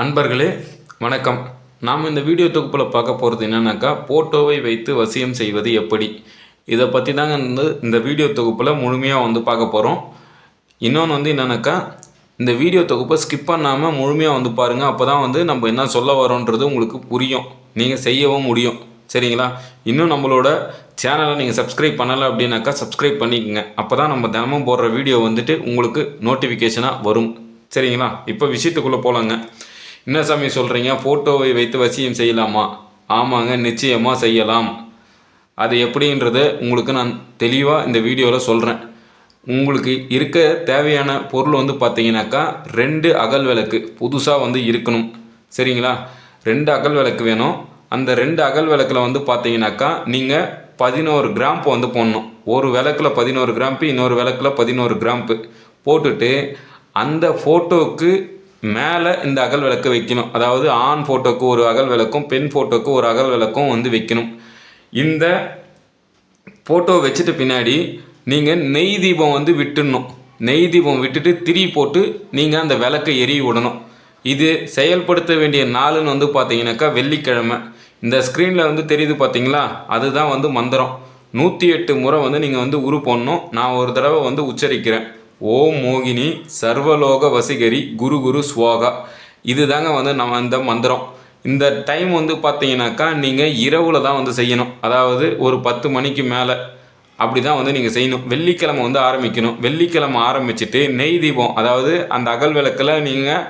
அன்பர்களே வணக்கம். நாம் இந்த வீடியோ தொகுப்பில் பார்க்க போகிறது என்னன்னாக்கா போட்டோவை வைத்து வசியம் செய்வது எப்படி? இதை பற்றி தாங்க வந்து இந்த வீடியோ தொகுப்பில் முழுமையாக வந்து பார்க்க போகிறோம் இன்னொன்று வந்து என்னென்னாக்கா இந்த வீடியோ தொகுப்பை ஸ்கிப் பண்ணாமல் முழுமையாக வந்து பாருங்கள் அப்போ தான் வந்து நம்ம என்ன சொல்ல வரோன்றது உங்களுக்கு புரியும். நீங்கள் செய்யவும் முடியும். சரிங்களா? இன்னும் நம்மளோட சேனலை நீங்கள் சப்ஸ்கிரைப் பண்ணலை அப்படின்னாக்கா சப்ஸ்கிரைப் பண்ணிக்கோங்க. அப்போ தான் நம்ம தினமும் போடுற வீடியோ வந்துட்டு உங்களுக்கு நோட்டிஃபிகேஷனாக வரும். சரிங்களா? இப்போ விஷயத்துக்குள்ளே போகலாங்க என்ன சாமி சொல்கிறீங்க ஃபோட்டோவை வைத்து வசியம் செய்யலாமா? ஆமாங்க நிச்சயமாக செய்யலாம். அது எப்படின்றது உங்களுக்கு நான் தெளிவாக இந்த வீடியோவில் சொல்கிறேன் உங்களுக்கு இருக்க தேவையான பொருள் வந்து பார்த்தீங்கன்னாக்கா ரெண்டு அகல் விளக்கு புதுசாக வந்து இருக்கணும். சரிங்களா? ரெண்டு அகல் விளக்கு வேணும். அந்த ரெண்டு அகல் விளக்கில் வந்து பார்த்தீங்கன்னாக்கா நீங்கள் பதினோரு கிராம்பு வந்து போடணும். ஒரு விளக்கில் பதினோரு கிராம்பு இன்னொரு விளக்கில் பதினோரு கிராம்பு. போட்டுட்டு அந்த ஃபோட்டோவுக்கு மேலே இந்த அகல் விளக்கு வைக்கணும். அதாவது ஆண் ஃபோட்டோக்கு ஒரு அகல் விளக்கும் பெண் ஃபோட்டோக்கு ஒரு அகல் விளக்கும் வந்து வைக்கணும். இந்த ஃபோட்டோ வச்சுட்டு பின்னாடி நீங்கள் நெய் தீபம் வந்து விட்டுடணும். நெய் தீபம் விட்டுட்டு திரி போட்டு நீங்கள் அந்த விளக்கை எரிய விடணும். இது செயல்படுத்த வேண்டிய நாளுன்னு வந்து பார்த்தீங்கன்னாக்கா வெள்ளிக்கிழமை. இந்த ஸ்க்ரீனில் வந்து தெரியுது பார்த்தீங்களா அதுதான் வந்து மந்திரம். நூற்றி எட்டு முறை வந்து நீங்கள் வந்து உரு போடணும். நான் ஒரு தடவை வந்து உச்சரிக்கிறேன். ஓம் மோகினி சர்வலோக வசிகரி குரு குரு ஸ்வாகா இதுதாங்க வந்து நம்ம இந்த மந்திரம். இந்த டைம் வந்து பார்த்தீங்கன்னாக்கா நீங்கள் இரவில் தான் வந்து செய்யணும். அதாவது ஒரு பத்து மணிக்கு மேலே அப்படி தான் வந்து நீங்கள் செய்யணும். வெள்ளிக்கிழமை வந்து ஆரம்பிக்கணும். வெள்ளிக்கிழமை ஆரம்பிச்சுட்டு நெய் தீபம் அதாவது அந்த அகல் விளக்கில் நீங்கள்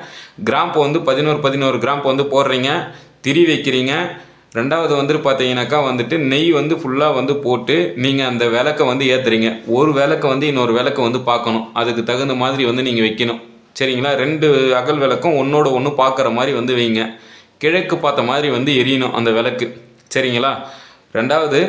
கிராம்பு வந்து பதினோரு பதினோரு கிராம்பு வந்து போடுறீங்க. திரி வைக்கிறீங்க. ரெண்டாவது வந்துட்டு பார்த்தீங்கன்னாக்கா வந்துட்டு நெய் வந்து ஃபுல்லாக வந்து போட்டு நீங்கள் அந்த விளக்கை வந்து ஏற்றுறீங்க ஒரு விளக்கை வந்து இன்னொரு விளக்கை வந்து பார்க்கணும் அதுக்கு தகுந்த மாதிரி வந்து நீங்கள் வைக்கணும். சரிங்களா? ரெண்டு அகல் விளக்கும் ஒன்றோட ஒன்று பார்க்குற மாதிரி வந்து வைங்க. கிழக்கு பார்த்த மாதிரி வந்து எரியணும் அந்த விளக்கு. சரிங்களா? ரெண்டாவது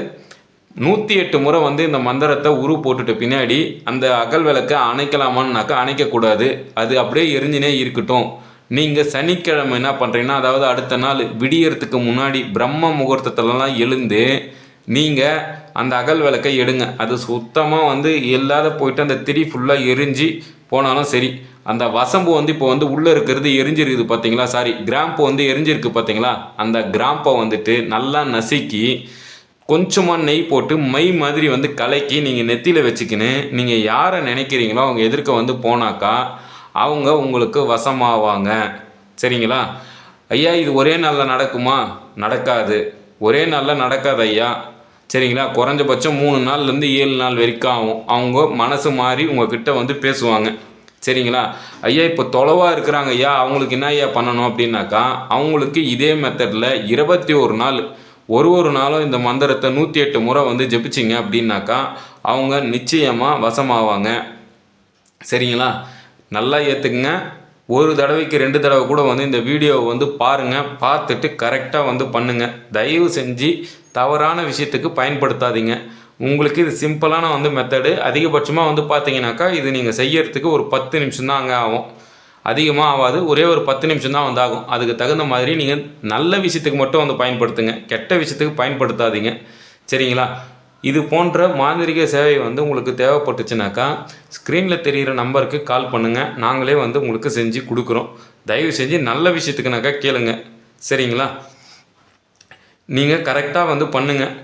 நூற்றி எட்டு முறை வந்து இந்த மந்திரத்தை உரு போட்டுட்டு பின்னாடி அந்த அகல் விளக்கை அணைக்கலாமான்னாக்கா அணைக்கக்கூடாது. அது அப்படியே எரிஞ்சினே இருக்கட்டும். நீங்கள் சனிக்கிழமை என்ன பண்ணுறீங்கன்னா அதாவது அடுத்த நாள் விடியறதுக்கு முன்னாடி பிரம்ம முகூர்த்தத்துலலாம் எழுந்து நீங்கள் அந்த அகல் விளக்கை எடுங்க. அது சுத்தமாக வந்து இல்லாத போயிட்டு அந்த திரி ஃபுல்லாக எரிஞ்சு போனாலும் சரி. அந்த வசம்பு வந்து இப்போ வந்து உள்ளே இருக்கிறது எரிஞ்சிருக்குது பார்த்தீங்களா சாரி கிராம்பு வந்து எரிஞ்சிருக்கு பார்த்தீங்களா அந்த கிராம்பை வந்துட்டு நல்லா நசுக்கி கொஞ்சமாக நெய் போட்டு மை மாதிரி வந்து கலக்கி நீங்கள் நெத்தியில் வச்சுக்கின்னு நீங்கள் யாரை நினைக்கிறீங்களோ அவங்க எதிர்க்க வந்து போனாக்கா அவங்க உங்களுக்கு வசமாவாங்க. சரிங்களா? ஐயா இது ஒரே நாளில் நடக்குமா? நடக்காது. ஒரே நாளில் நடக்காது ஐயா. சரிங்களா? குறைஞ்சபட்சம் மூணு நாள்லேருந்து ஏழு நாள் வரைக்கும் ஆகும். அவங்க மனசு மாறி உங்ககிட்ட வந்து பேசுவாங்க. சரிங்களா? ஐயா இப்போ தொலைவாக இருக்கிறாங்க ஐயா. அவங்களுக்கு என்ன ஐயா பண்ணணும் அப்படின்னாக்கா அவங்களுக்கு இதே மெத்தடில் இருபத்தி ஒரு நாள் ஒரு ஒரு நாளும் இந்த மந்திரத்தை நூற்றி எட்டு முறை வந்து ஜெபிச்சிங்க அப்படின்னாக்கா அவங்க நிச்சயமாக வசமாவாங்க. சரிங்களா? நல்லா ஏற்றுக்குங்க ஒரு தடவைக்கு ரெண்டு தடவை கூட வந்து இந்த வீடியோவை வந்து பாருங்கள் பார்த்துட்டு கரெக்டாக வந்து பண்ணுங்கள் தயவு செஞ்சு தவறான விஷயத்துக்கு பயன்படுத்தாதீங்க. உங்களுக்கு இது சிம்பிளான வந்து மெத்தடு அதிகபட்சமாக வந்து பார்த்தீங்கன்னாக்கா இது நீங்கள் செய்யறதுக்கு ஒரு பத்து நிமிஷம் தான் அங்கே ஆகும். அதிகமாக ஆகாது. ஒரே ஒரு பத்து நிமிஷம் தான் வந்து ஆகும். அதுக்கு தகுந்த மாதிரி நீங்கள் நல்ல விஷயத்துக்கு மட்டும் வந்து பயன்படுத்துங்க. கெட்ட விஷயத்துக்கு பயன்படுத்தாதீங்க. சரிங்களா? இது போன்ற மாந்திரிக சேவை வந்து உங்களுக்கு தேவைப்பட்டுச்சுனாக்கா ஸ்க்ரீனில் தெரிகிற நம்பருக்கு கால் பண்ணுங்கள் நாங்களே வந்து உங்களுக்கு செஞ்சு கொடுக்குறோம். தயவு செஞ்சு நல்ல விஷயத்துக்குனாக்கா கேளுங்க. சரிங்களா? நீங்கள் கரெக்டாக வந்து பண்ணுங்கள்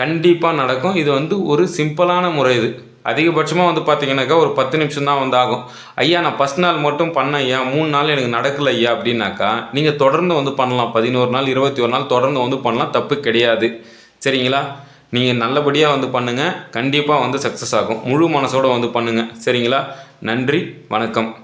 கண்டிப்பாக நடக்கும். இது வந்து ஒரு சிம்பிளான முறை இது. அதிகபட்சமாக வந்து பார்த்தீங்கன்னாக்கா ஒரு பத்து நிமிஷம் தான் வந்து ஆகும். ஐயா நான் ஃபஸ்ட் நாள் மட்டும் பண்ணேன் ஐயா. மூணு நாள் எனக்கு நடக்கலை ஐயா அப்படின்னாக்கா நீங்கள் தொடர்ந்து வந்து பண்ணலாம். பதினோரு நாள் இருபத்தி ஒரு நாள் தொடர்ந்து வந்து பண்ணலாம். தப்பு கிடையாது. சரிங்களா? நீங்கள் நல்லபடியாக வந்து பண்ணுங்கள் கண்டிப்பாக வந்து சக்ஸஸ் ஆகும். முழு மனசோடு வந்து பண்ணுங்கள் சரிங்களா? நன்றி வணக்கம்.